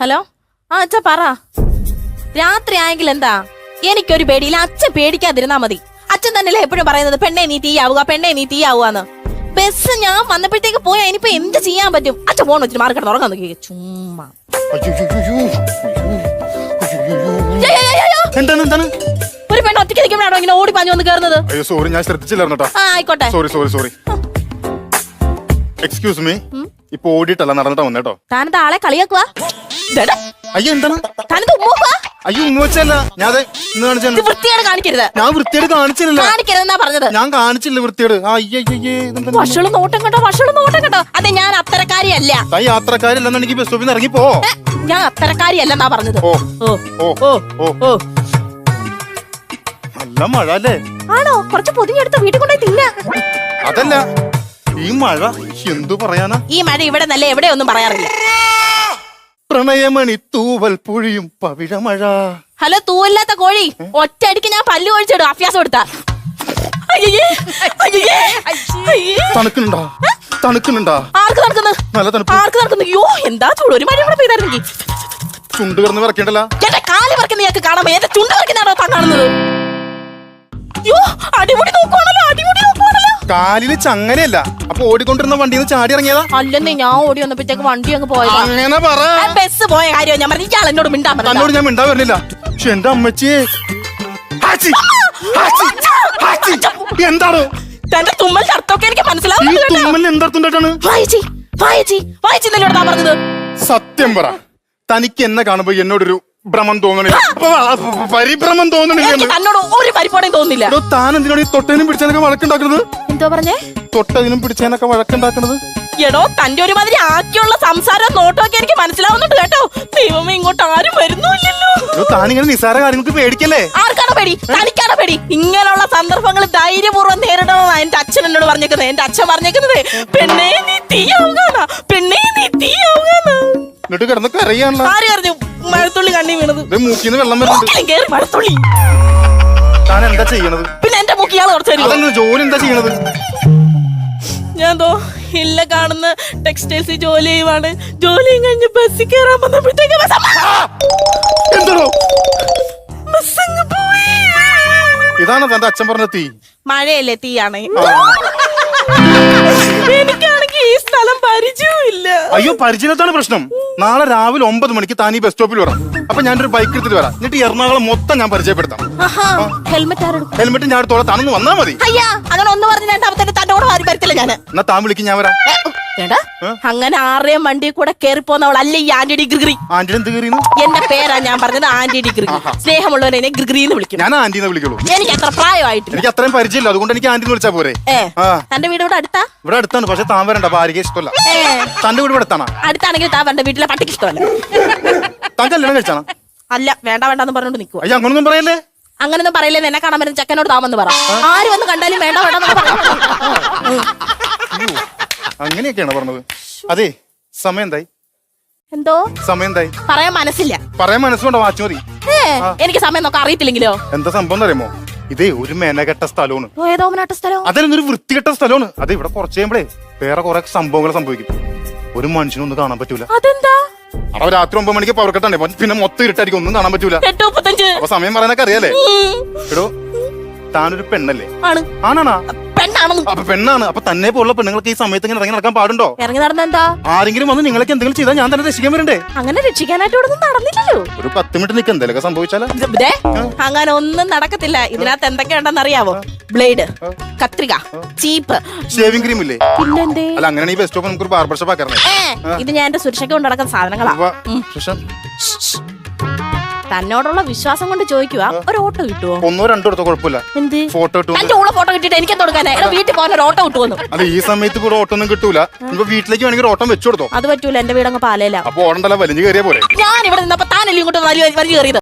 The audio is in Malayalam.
ഹലോ? ആ അച്ഛ പറ. രാത്രി ആയെങ്കിൽ എന്താ? എനിക്കൊരു പേടിയില്ല. അച്ഛൻ പേടിക്കാതിരുന്നാ മതി. അച്ഛൻ തന്നെയല്ലേ എപ്പോഴും പറയുന്നത്? പെണ്ണെ നീ തീയാവുക പെണ്ണെ നീ തീയാവുകന്ന് ബസ് ഞാൻ വന്നപ്പോഴത്തേക്ക് പോയാ ഇനിയിപ്പോ എന്ത് ചെയ്യാൻ പറ്റും? അച്ഛൻ ഫോൺ വെച്ചിട്ട് കിടന്ന് ഉറങ്ങാൻ നോക്കി ചുമ്മാ. എന്താണ് എന്താണ്? ഒരു പെണ്ണ് ഒറ്റയ്ക്ക് നിൽക്കുമ്പോഴാണോ ഇങ്ങനെ ഓടി പാഞ്ഞു വന്ന് കയറുന്നത്? അയ്യോ സോറി ഞാൻ ശ്രദ്ധിച്ചില്ലായിരുന്നു കേട്ടോ ആ ആയിക്കോട്ടെ. Sorry sorry sorry excuse me ഇപ്പൊ ഓടിട്ടല്ല നടന്നിട്ടാ വന്നേട്ടോ താനെന്താ ആളെ കളിയാക്കുക അയ്യോ എന്താണ്? താനെന്താ ഉമ്മൂക്കാ അയ്യോ ഉമ്മച്ചല്ല ഞാൻ അതെ ഇന്ന് കാണിച്ചാണ് വൃത്തിയാണ് കാണിക്കരുത്. ഞാൻ വൃത്തിയോട് കാണിച്ചില്ല കാണിക്കരുതെന്നാ പറഞ്ഞത്. ഞാൻ കാണിച്ചില്ല വൃത്തിയോട് ആ അയ്യേ അയ്യേ ഇതെന്താണ്? വഷൾ നോട്ടം കണ്ടോ വഷൾ നോട്ടം കണ്ടോ? അതെ ഞാൻ അത്തരക്കാരിയല്ല. താൻ യാത്രക്കാരില്ലെന്നുണ്ടെങ്കിൽ ബസ് സ്റ്റോപ്പിൽ നിന്ന് ഇറങ്ങി പോ. ഞാൻ അത്തരക്കാരിയല്ലെന്നാ പറഞ്ഞത്. ഓ ഓ ഓ ഓ ഓ. ഓ. നല്ല മഴ അല്ലേ? ആണോ? കുറച്ച് പൊതിഞ്ഞെടുത്ത് വീട്ടിൽ കൊണ്ടുപോയി തിന്ന. അതല്ല. ഈ മഴ എന്തു പറയാനാ? ഈ മഴ ഇവിടെ നല്ല എവിടെ ഒന്നും പറയാറില്ല. പ്രണയമണി തൂവൽ പുഴിയും പവിഴമഴ ഹലോ തൂവല്ലാത്ത കോഴി. ഒറ്റയടിക്ക് ഞാൻ പല്ല് ഒഴിച്ചിടും അഭ്യാസം കൊടുത്താ അയ്യേ, അയ്യേ, അയ്യേ. തണുക്കുന്നുണ്ടാ? തണുക്കുന്നുണ്ടാ? ആർക്ക് നടക്കുന്നു നല്ല തണുപ്പ്. ആർക്ക് നടക്കുന്നു അയ്യോ എന്താ ചൂട്? ഒരു മഴ കൂടെ പെയ്തായിരുന്നെങ്കിൽ ചുണ്ട് കിടന്ന് വിറക്കേണ്ടല്ല എന്റെ കാൽ പറക്കുന്ന നീക്ക് കാണാൻ ഏത് ചുണ്ട് പറക്കുന്നാണോ താൻ കാണുന്നത്? അയ്യോ നോക്കുവാണല്ലോ നോക്കുവാണല്ലോ കാലിൽ ചങ്ങനയല്ല. അപ്പൊ ഓടിക്കൊണ്ടിരുന്ന വണ്ടിയിൽ നിന്ന് ചാടി ഇറങ്ങിയതാ. അല്ലെന്നേ ഞാൻ ഓടി വന്നപ്പോഴത്തേക്ക് വണ്ടി അങ്ങ് പോയത്. അങ്ങനെ പറ. ബസ് പോയ കാര്യം ഞാൻ പറഞ്ഞു ഇയാൾ എന്നോട് മിണ്ടാൻ തന്നോട് പറഞ്ഞു ഞാൻ മിണ്ടാ വരുന്നില്ല പക്ഷെ എന്റെ അമ്മച്ചി. എന്താണ് തന്റെ തുമ്മൽ അർത്ഥമൊക്കെ എനിക്ക് ഈ മനസ്സിലാവുന്നുണ്ട് കേട്ടോ. തുമ്മലിന് എന്തർത്ഥണ്ടാണ് വായിച്ചി വായിച്ചി വായിച്ചി താൻ പറഞ്ഞത്? സത്യം പറ. തനിക്ക് എന്നെ കാണുമ്പോ എന്നോടൊരു ഭ്രമം തോന്നണില്ല. പരിഭ്രമം തോന്നണില്ല തന്നോട് ഒരു പരിപാടിയും താൻ എന്തിനാണ് ഈ തൊട്ടതിനും പിടിച്ചതിനൊക്കെ വഴക്കുണ്ടാക്കുന്നത് എന്തോ പറഞ്ഞേ? തൊട്ടതിനും പിടിച്ചതിനൊക്കെ വഴക്കുണ്ടാക്കുന്നത് എടോ തന്റെ ഒരുമാതിരി ആക്കിയുള്ള സംസാരം നോട്ടമൊക്കെ എനിക്ക് മനസ്സിലാവുന്നുണ്ട് കേട്ടോ. ദൈവമേ ഇങ്ങോട്ട് ആരും വരുന്നില്ലല്ലോ താനിങ്ങനെ നിസാര കാര്യങ്ങൾക്ക് പേടിക്കല്ലേ? ആർക്കാണോ പേടി? തനിക്കാണോ പേടി? ഇങ്ങനെയുള്ള സന്ദർഭങ്ങൾ ധൈര്യപൂർവം നേരിടണമെന്നാ എന്റെ അച്ഛൻ എന്നോട് പറഞ്ഞേക്കുന്നത്. എന്റെ അച്ഛൻ പറഞ്ഞേക്കുന്നത് പെണ്ണേ നീ തീയാവുക പെണ്ണേ നീ തീയാവുക എന്നിട്ട് കിടന്ന് കരയാണല്ലോ. ആര് പറഞ്ഞു കണ്ണി വീണത്. മൂക്കിന്ന് വെള്ളം മൂക്കിലും കേറി മഴത്തുള്ളി താൻ എന്താ ചെയ്യണത്? പിന്നെ എന്റെ മൂക്കി ഇയാൾ കുറച്ച് അതല്ല ജോലി എന്താ ചെയ്യണത്? ഞാൻ തോ ഇല്ല കാണുന്ന ടെക്സ്റ്റൈൽസ് ജോലി ചെയ്യുവാണ്. ജോലിയും കഴിഞ്ഞ് ബസ്സിൽ കയറാൻ വന്നപ്പോഴത്തേക്ക് ബസ്! എന്താണോ ബസ് അങ്ങ് പോയി. ഇതാണ് തന്റെ അച്ഛൻ പറഞ്ഞ തീ. മഴയല്ലേ തീയാണ്. എനിക്കാണെങ്കിൽ ഈ സ്ഥലം പരിചയമില്ല അയ്യോ പരിചയത്താണ് പ്രശ്നം. നാളെ രാവിലെ ഒമ്പത് മണിക്ക് താൻ ഈ ബസ് സ്റ്റോപ്പിൽ വരാം അപ്പൊ ഞാനൊരു ബൈക്ക് എടുത്തിട്ട് വരാം. എന്നിട്ട് എറണാകുളം മൊത്തം ഞാൻ പരിചയപ്പെടുത്താം. ഹെൽമെറ്റ് ഞാൻ എടുത്തോളാം. താനൊന്ന് വന്നാ മതി. അയ്യാ അങ്ങനെ ഒന്ന് പറഞ്ഞ് രണ്ടാമത്തെ വരത്തില്ല ഞാൻ. എന്നാ താൻ വിളിക്കും ഞാൻ വരാം. ഏ, അങ്ങനെ ആരുടെയും വണ്ടി കൂടെ കേറി പോന്നവളല്ല ഈ ആന്റി ഡിഗ്രി ആന്റിനെ എന്ത് കയറിയെന്ന് എന്റെ പേരാ ഞാൻ പറഞ്ഞത് ആന്റി ഡിഗ്രി സ്നേഹമുള്ളവരെ ഗ്രിഗ്രി എന്ന് വിളിക്കും. ഞാൻ ആന്റിനെ വിളിക്കുള്ളൂ. എനിക്ക് അത്ര പ്രായമായിട്ടില്ല. എനിക്ക് അത്രയും പരിചയമില്ല. അതുകൊണ്ട് എനിക്ക് ആന്റിനെ വിളിച്ചാ പോരെ. ഏ ആ. തന്റെ വീട് ഇവിടെ അടുത്താ? ഇവിടെ അടുത്താണ്. പക്ഷെ താൻ വരണ്ട. ആരിക്കും ഇഷ്ടമല്ല. ഏ. തന്റെ വീട് ഇവിടെ അടുത്താണ്? അടുത്താണെങ്കിൽ താ എന്റെ വീട്ടിലെ പട്ടിക്ക് ഇഷ്ടമല്ല. താൻ കല്യാണം കഴിച്ചാണ്? അല്ല വേണ്ട വേണ്ടെന്ന് പറഞ്ഞോണ്ട് നിൽക്കുക അയ്യോ അങ്ങനൊന്നും പറയല്ലേ? അങ്ങനൊന്നും പറയില്ലേ. എന്നെ കാണാൻ വരുന്ന ചെക്കനോട് താമെന്ന് പറ. ആര് വന്ന് കണ്ടാലും വേണ്ട പറ അങ്ങനെയൊക്കെയാണ് പറഞ്ഞത്? അതെ സമയം എന്തായി? എന്തോ? സമയം എന്തായി? പറയാൻ മനസ്സില്ല. പറയാൻ മനസ്സുണ്ടോ വാച്ച് മതി. എനിക്ക് സമയം നോക്കാൻ അറിയത്തില്ലെങ്കിലോ? എന്താ സംഭവം അറിയുമോ? ഇതേ ഒരു മേനകെട്ട സ്ഥലമാണ്. അതിലൊന്നും ഒരു വൃത്തികെട്ട സ്ഥലമാണ്. അത് ഇവിടെ കുറച്ച് കഴിയുമ്പോഴേ വേറെ കുറെ സംഭവങ്ങൾ സംഭവിക്കും. ഒരു മനുഷ്യനൊന്നും കാണാൻ പറ്റൂല. അതെന്താ? രാത്രി ഒമ്പത് മണിക്ക് പവർ കട്ടാണ് പിന്നെ മൊത്തം ഇരുട്ടായിരിക്കും ഒന്നും കാണാൻ പറ്റൂല. അപ്പൊ സമയം പറയാനൊക്കെ അറിയാലേ എടോ താനൊരു പെണ്ണല്ലേ? ആണ്. ആണാണാ? പെണ്ണാണെന്ന്. അപ്പൊ പെണ്ണാണ്. അപ്പൊ തന്നെ പോലുള്ള പെണ്ണുങ്ങൾക്ക് ഈ സമയത്ത് ഇങ്ങനെ ഇറങ്ങി നടക്കാൻ പാടുണ്ടോ? ഇറങ്ങി നടന്ന എന്താ? ആരെങ്കിലും വന്ന് നിങ്ങളൊക്കെ എന്തെങ്കിലും ചെയ്താൽ ഞാൻ തന്നെ രക്ഷിക്കാൻ വരണ്ടേ? അങ്ങനെ രക്ഷിക്കാനായിട്ട് ഇവിടെ ഒന്നും നടന്നില്ലല്ലോ. ഒരു പത്ത് മിനിറ്റ് നിൽക്കുക എന്തെങ്കിലും സംഭവിച്ചാലോ? അങ്ങനെ ഒന്നും നടക്കത്തില്ല. ഇതിനകത്ത് എന്തൊക്കെയുണ്ടെന്ന് അറിയാവോ? ബ്ലേഡ് കത്രിക ചീപ്പ്. ഷേവിംഗ് ക്രീം ഇല്ലേ? പിന്നെന്തേ? അല്ല അങ്ങനെ ഈ ബസ് സ്റ്റോപ്പ് നമുക്ക് ബാർബർ ഷോപ്പ് ആക്കറേ ഇത് ഞാൻ എന്റെ സുരക്ഷയ്ക്ക് കൊണ്ട് നടക്കുന്ന സാധനങ്ങളാ. തന്നോടുള്ള വിശ്വാസം കൊണ്ട് ചോദിക്കുക ഒരു ഓട്ടോ കിട്ടുവോ? ഒന്നോ രണ്ടോ എടുത്തോ കുഴപ്പമില്ല. എന്ത്? ഫോട്ടോ എന്റെ ഫോട്ടോ കിട്ടിട്ട് എനിക്ക് കൊടുക്കാനേ? വീട്ടിൽ പോകാൻ ഒരു ഓട്ടോ കിട്ടുമെന്ന് അത് ഈ സമയത്ത് കൂടെ ഓട്ടോ ഒന്നും കിട്ടൂല. ഇപ്പൊ വീട്ടിലേക്ക് വേണമെങ്കിൽ ഓട്ടം വെച്ചു കൊടുത്തോ. അത് പറ്റൂല എന്റെ വീടങ്ങ് പാലയില. അപ്പൊ ഓടണ്ടല്ല വലിഞ്ഞു കയറിയ പോലെ ഞാൻ ഇവിടെ നിന്നപ്പോ താനല്ലേ ഇങ്ങോട്ട് വലിയ വലിയ കയറിയത്?